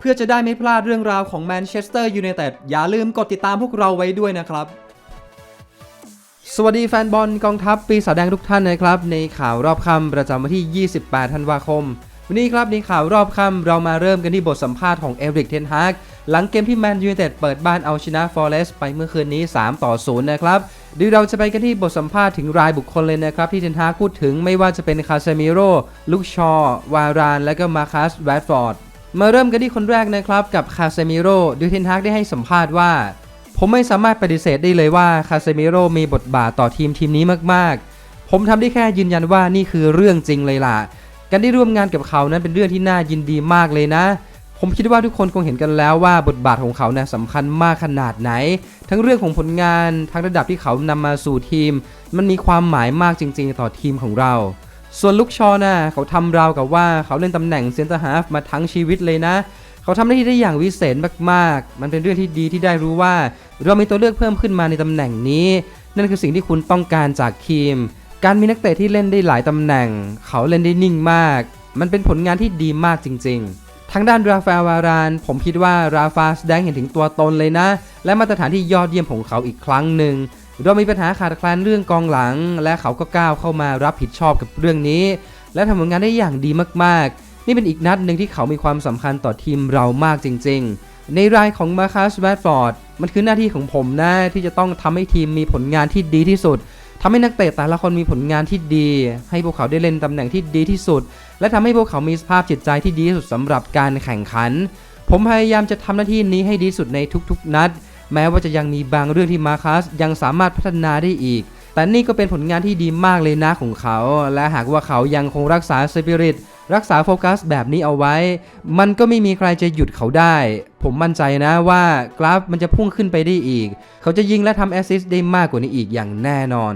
เพื่อจะได้ไม่พลาดเรื่องราวของแมนเชสเตอร์ยูไนเต็ดอย่าลืมกดติดตามพวกเราไว้ด้วยนะครับ สวัสดีแฟนบอลกองทัพปีศาจแดงทุกท่านนะครับ ในข่าวรอบค่ำประจำวันที่ 28 ธันวาคม วันนี้ครับในข่าวรอบค่ำเรามาเริ่มกันที่บทสัมภาษณ์ของเอริกเทนฮากหลังเกมที่แมนยูไนเต็ดเปิดบ้านเอาชนะฟอร์เรสต์ไปเมื่อคืนนี้ 3 ต่อ 0 นะครับเดี๋ยวเราจะไปกันที่บทสัมภาษณ์ถึงรายบุคคลเลยนะครับ ที่เทนฮากพูดถึงไม่ว่าจะเป็นคาเซมิโร่ลูกชอวาราน และก็มาคัสแรดฟอร์ด มาเริ่มกันที่คนแรกนะครับกับคาเซมิโร่ดูเทนฮากได้ให้สัมภาษณ์ว่า ผมไม่สามารถปฏิเสธได้เลยว่าคาเซมิโร่มีบทบาทต่อทีมทีมนี้มากๆ ผมทำได้แค่ยืนยันว่านี่คือเรื่องจริงเลยล่ะ การได้ร่วมงานกับเขานั้นเป็นเรื่องที่น่ายินดีมากเลยนะ ผมคิดว่าทุกคนคงเห็นกันแล้วว่าบทบาทของเขาเนะสำคัญมากขนาดไหน ทั้งเรื่องของผลงานทั้งระดับที่เขานำมาสู่ทีม มันมีความหมายมากจริง ๆ ต่อทีมของเรา ส่วนลูกชอนะเขาทำราวกับว่าเขาเล่นตำแหน่งเซนเตอร์ฮาฟมาทั้งชีวิตเลยนะ เขาทำหน้าที่ได้อย่างวิเศษมากๆ มันเป็นเรื่องที่ดีที่ได้รู้ว่า เรามีตัวเลือกเพิ่มขึ้นมาในตำแหน่งนี้ นั่นคือสิ่งที่คุณต้องการจากทีม การมีนักเตะที่เล่นได้หลายตำแหน่ง เขาเล่นได้นิ่งมาก มันเป็นผลงานที่ดีมากจริง ๆทางด้านราฟาวาราน ผมคิดว่าราฟาแสดงเห็นถึงตัวตนเลยนะ และมาตรฐานที่ยอดเยี่ยมของเขาอีกครั้งหนึ่ง เรามีปัญหาขาดแคลนเรื่องกองหลัง และเขาก็ก้าวเข้ามารับผิดชอบกับเรื่องนี้ และทำผลงานได้อย่างดีมากๆ นี่เป็นอีกนัดหนึ่งที่เขามีความสำคัญต่อทีมเรามากจริง ๆ ในรายของมาคัสแรดฟอร์ดมันคือหน้าที่ของผมนะที่จะต้องทำให้ทีมมีผลงานที่ดีที่สุดทำให้นักเตะแต่ละคนมีผลงานที่ดี ให้พวกเขาได้เล่นตำแหน่งที่ดีที่สุด และทำให้พวกเขามีสภาพจิตใจที่ดีที่สุดสำหรับการแข่งขัน ผมพยายามจะทำหน้าที่นี้ให้ดีสุดในทุกๆ นัด แม้ว่าจะยังมีบางเรื่องที่มาคัสยังสามารถพัฒนาได้อีก แต่นี่ก็เป็นผลงานที่ดีมากเลยนะของเขา และหากว่าเขายังคงรักษาสปิริตรักษาโฟกัสแบบนี้เอาไว้ มันก็ไม่มีใครจะหยุดเขาได้ ผมมั่นใจนะว่ากราฟมันจะพุ่งขึ้นไปได้อีก เขาจะยิงและทำแอสซิสต์ได้มากกว่านี้อีกอย่างแน่นอน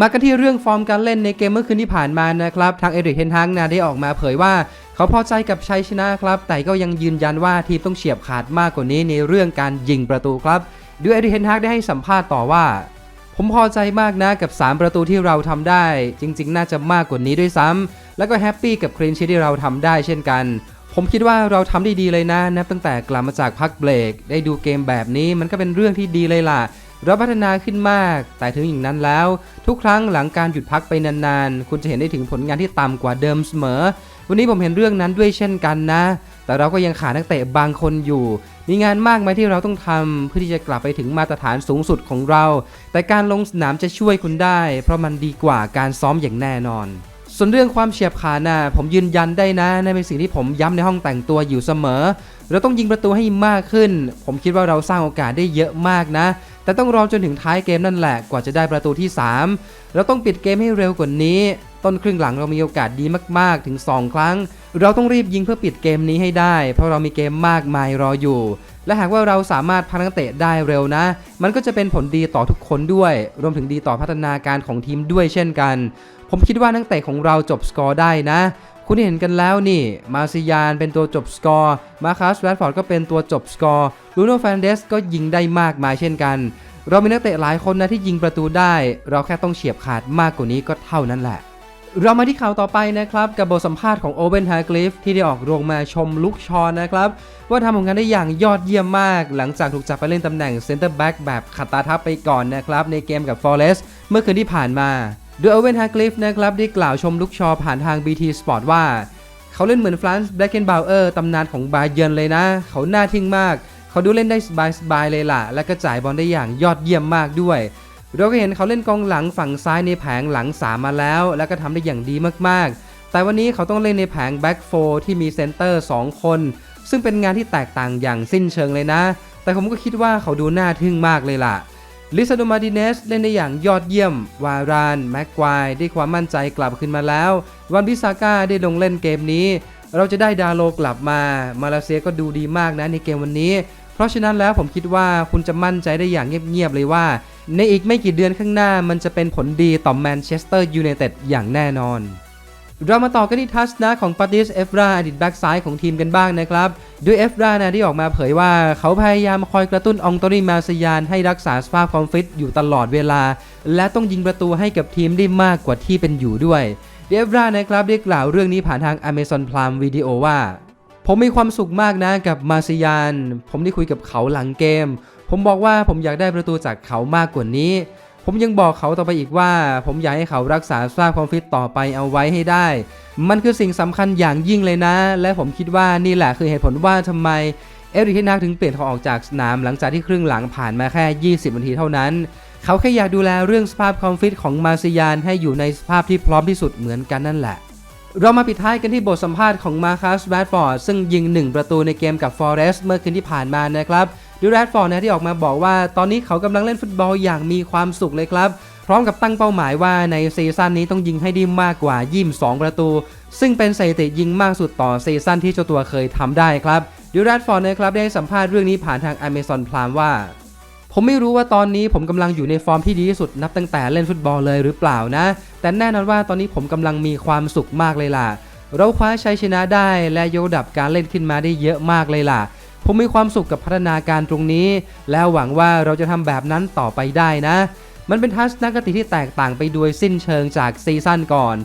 มากันที่เรื่องฟอร์มการเล่นในเกมเมื่อคืนที่ผ่านมานะครับ ทางเอริกเทนฮังนะได้ออกมาเผยว่า เขาพอใจกับชัยชนะครับ แต่ก็ยังยืนยันว่าทีมต้องเฉียบขาดมากกว่านี้ในเรื่องการยิงประตูครับด้วยเอริเทนฮักได้ให้สัมภาษณ์ต่อว่า ผมพอใจมากนะกับ 3 ประตูที่เราทำได้ จริง ๆ น่าจะมากกว่านี้ด้วยซ้ำแล้วก็แฮปปี้กับคลีนชีทที่เราทำได้เช่นกันผมคิดว่าเราทำได้ดีเลยนะนับตั้งแต่กลับมาจากพักเบรก ได้ดูเกมแบบนี้มันก็เป็นเรื่องที่ดีเลยล่ะ เราพัฒนาขึ้นมาก แต่ถึงอย่างนั้นแล้ว ทุกครั้งหลังการหยุดพักไปนานๆ คุณจะเห็นได้ถึงผลงานที่ต่ำกว่าเดิมเสมอ วันนี้ผมเห็นเรื่องนั้นด้วยเช่นกันนะ แต่เราก็ยังขาดนักเตะบางคนอยู่ มีงานมากมายที่เราต้องทำเพื่อที่จะกลับไปถึงมาตรฐานสูงสุดของเรา แต่การลงสนามจะช่วยคุณได้ เพราะมันดีกว่าการซ้อมอย่างแน่นอนส่วนเรื่องความเฉียบขาดนะผมยืนยันได้นะนั่นเป็นสิ่งที่ผมย้ำในห้องแต่งตัวอยู่เสมอ เราต้องยิงประตูให้มากขึ้น ผมคิดว่าเราสร้างโอกาสได้เยอะมากนะ แต่ต้องรอจนถึงท้ายเกมนั่นแหละกว่าจะได้ประตูที่ 3 เราต้องปิดเกมให้เร็วกว่านี้ ต้นครึ่งหลังเรามีโอกาสดีมากๆถึง 2 ครั้ง เราต้องรีบยิงเพื่อปิดเกมนี้ให้ได้ เพราะเรามีเกมมากมายรออยู่ และหากว่าเราสามารถพัฒนานักเตะได้เร็วนะ มันก็จะเป็นผลดีต่อทุกคนด้วย รวมถึงดีต่อพัฒนาการของทีมด้วยเช่นกัน ผมคิดว่านักเตะของเราจบสกอร์ได้นะคุณเห็นกันแล้วนี่ มาซิยานเป็นตัวจบสกอร์ มาคัสแรดฟอร์ดก็เป็นตัวจบสกอร์ ลูโน่แฟนเดสก็ยิงได้มากมายเช่นกัน เรามีนักเตะหลายคนนะที่ยิงประตูได้ เราแค่ต้องเฉียบขาดมากกว่านี้ก็เท่านั้นแหละ เรามาที่ข่าวต่อไปนะครับ กับบทสัมภาษณ์ของโอเวนฮาร์กลิฟที่ได้ออกโรงมาชมลุกชอนนะครับ ว่าทำผลงานได้อย่างยอดเยี่ยมมาก หลังจากถูกจับไปเล่นตำแหน่งเซนเตอร์แบ็กแบบขัดตาทับไปก่อนนะครับ ในเกมกับฟอร์เรสเมื่อคืนที่ผ่านมา โดยโอเวนฮาร์กลิฟนะครับได้กล่าวชมลุกชอผ่านทาง BT Sport ว่า เขาเล่นเหมือนฟรานซ์แบล็กเกนบาวเออร์ตำนานของบาเยิร์นเลยนะ เขาน่าทึ่งมาก เขาดูเล่นได้สบายๆเลยล่ะ และก็จ่ายบอลได้อย่างยอดเยี่ยมมากด้วย เราก็เห็นเขาเล่นกองหลังฝั่งซ้ายในแผงหลัง3มาแล้ว แล้วก็ทำได้อย่างดีมากๆ แต่วันนี้เขาต้องเล่นในแผงแบ็กโฟที่มีเซนเตอร์ 2 คน ซึ่งเป็นงานที่แตกต่างอย่างสิ้นเชิงเลยนะ แต่ผมก็คิดว่าเขาดูน่าทึ่งมากเลยล่ะลิซาโดมาดิเนสเล่นได้อย่างยอดเยี่ยม วาราน แม็กควายได้ความมั่นใจกลับขึ้นมาแล้ว วันบิซาก้าได้ลงเล่นเกมนี้ เราจะได้ดาโลกลับมา มาเลเซียก็ดูดีมากนะในเกมวันนี้ เพราะฉะนั้นแล้วผมคิดว่าคุณจะมั่นใจได้อย่างเงียบๆเลยว่า ในอีกไม่กี่เดือนข้างหน้ามันจะเป็นผลดีต่อแมนเชสเตอร์ยูไนเต็ดอย่างแน่นอนเรามาต่อกันที่ทัศนะของปาติสเอฟราอดีตแบ็กซ้ายของทีมกันบ้างนะครับโดยเอฟรานะได้ออกมาเผยว่าเขาพยายามคอยกระตุ้นองโตนีมาซยานให้รักษาสภาพความฟิตอยู่ตลอดเวลา และต้องยิงประตูให้กับทีมได้มากกว่าที่เป็นอยู่ด้วยเดฟรานะครับได้กล่าวเรื่องนี้ผ่านทาง Amazon Prime Video ว่า ผมมีความสุขมากนะกับมาซิยาน ผมได้คุยกับเขาหลังเกม ผมบอกว่าผมอยากได้ประตูจากเขามากกว่านี้ ผมยังบอกเขาต่อไปอีกว่า ผมอยากให้เขารักษาสภาพความฟิตต่อไปเอาไว้ให้ได้ มันคือสิ่งสำคัญอย่างยิ่งเลยนะ และผมคิดว่านี่แหละคือเหตุผลว่าทำไมเอริกเทนฮากถึงเปลี่ยนเขาออกจากสนามหลังจากที่ครึ่งหลังผ่านมาแค่ 20 นาทีเท่านั้น เขาแค่อยากดูแลเรื่องสภาพความฟิตของมาซิยานให้อยู่ในสภาพที่พร้อมที่สุดเหมือนกันนั่นแหละ เรามาปิดท้ายกันที่บทสัมภาษณ์ของมาคัสแรดฟอร์ดซึ่งยิง 1 ประตูในเกมกับฟอเรสต์เมื่อคืนที่ผ่านมานะครับดูแรดฟอร์ดนะที่ออกมาบอกว่า ตอนนี้เขากำลังเล่นฟุตบอลอย่างมีความสุขเลยครับ พร้อมกับตั้งเป้าหมายว่าในซีซั่นนี้ต้องยิงให้ได้มากกว่า 22 ประตู ซึ่งเป็นสถิติยิงมากสุดต่อซีซั่นที่เจ้าตัวเคยทำได้ครับดิวแรดฟอร์ดนะครับได้ให้สัมภาษณ์เรื่องนี้ผ่านทาง Amazon Prime ว่า ผมไม่รู้ว่าตอนนี้ผมกำลังอยู่ในฟอร์มที่ดีที่สุดนับตั้งแต่เล่นฟุตบอลเลยหรือเปล่านะ แต่แน่นอนว่าตอนนี้ผมกำลังมีความสุขมากเลยล่ะ เราคว้าชัยชนะได้และยกดับการเล่นขึ้นมาได้เยอะมากเลยล่ะ ผมมีความสุขกับพัฒนาการตรงนี้ แล้วหวังว่าเราจะทำแบบนั้นต่อไปได้นะ มันเป็นทัศนคติที่แตกต่างไปโดยสิ้นเชิงจากซีซั่นก่อน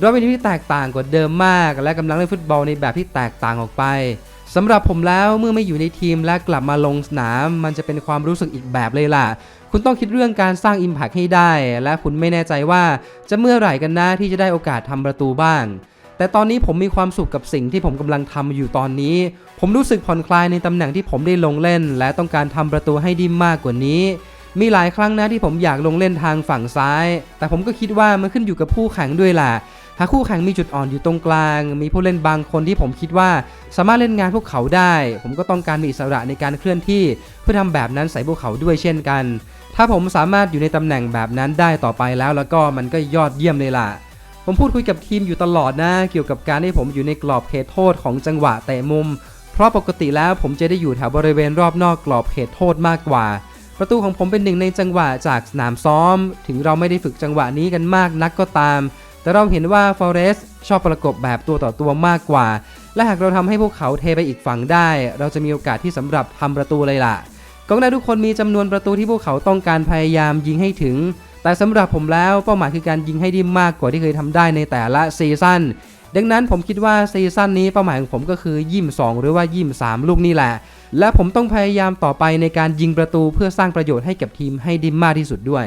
เราเป็นทีมที่แตกต่างกว่าเดิมมาก และกำลังเล่นฟุตบอลในแบบที่แตกต่างออกไป สำหรับผมแล้วเมื่อไม่อยู่ในทีมและกลับมาลงสนาม มันจะเป็นความรู้สึกอีกแบบเลยล่ะ คุณต้องคิดเรื่องการสร้าง Impact ให้ได้ และคุณไม่แน่ใจว่าจะเมื่อไหร่กันนะที่จะได้โอกาสทำประตูบ้าง แต่ตอนนี้ผมมีความสุขกับสิ่งที่ผมกำลังทำอยู่ตอนนี้ ผมรู้สึกผ่อนคลายในตำแหน่งที่ผมได้ลงเล่น และต้องการทำประตูให้ดีมากกว่านี้ มีหลายครั้งนะที่ผมอยากลงเล่นทางฝั่งซ้าย แต่ผมก็คิดว่ามันขึ้นอยู่กับผู้แข่งด้วยล่ะ หากคู่แข่งมีจุดอ่อนอยู่ตรงกลาง มีผู้เล่นบางคนที่ผมคิดว่าสามารถเล่นงานพวกเขาได้ ผมก็ต้องการมีอิสระในการเคลื่อนที่ เพื่อทำแบบนั้นใส่พวกเขาด้วยเช่นกัน ถ้าผมสามารถอยู่ในตำแหน่งแบบนั้นได้ต่อไปแล้ว แล้วก็มันก็ยอดเยี่ยมเลยล่ะ ผมพูดคุยกับทีมอยู่ตลอดนะ เกี่ยวกับการที่ผมอยู่ในกรอบเขตโทษของจังหวะเตะมุม เพราะปกติแล้วผมจะได้อยู่แถวบริเวณรอบนอกกรอบเขตโทษมากกว่าประตูของผมเป็นหนึ่งในจังหวะจากสนามซ้อม ถึงเราไม่ได้ฝึกจังหวะนี้กันมากนักก็ตาม แต่เราเห็นว่าฟอเรสชอบประกบแบบตัวต่อตัวมากกว่า และหากเราทำให้พวกเขาเทไปอีกฝั่งได้ เราจะมีโอกาสที่สำหรับทำประตูเลยล่ะกองหน้าทุกคนมีจำนวนประตูที่พวกเขาต้องการพยายามยิงให้ถึง แต่สำหรับผมแล้วเป้าหมายคือการยิงให้ได้มากกว่าที่เคยทำได้ในแต่ละซีซั่นดังนั้นผมคิดว่าซีซั่นนี้เป้าหมายของผมก็คือยิม2 หรือว่ายิม3 ลูกนี่แหละ และผมต้องพยายามต่อไปในการยิงประตูเพื่อสร้างประโยชน์ให้กับทีมให้ได้มากที่สุดด้วย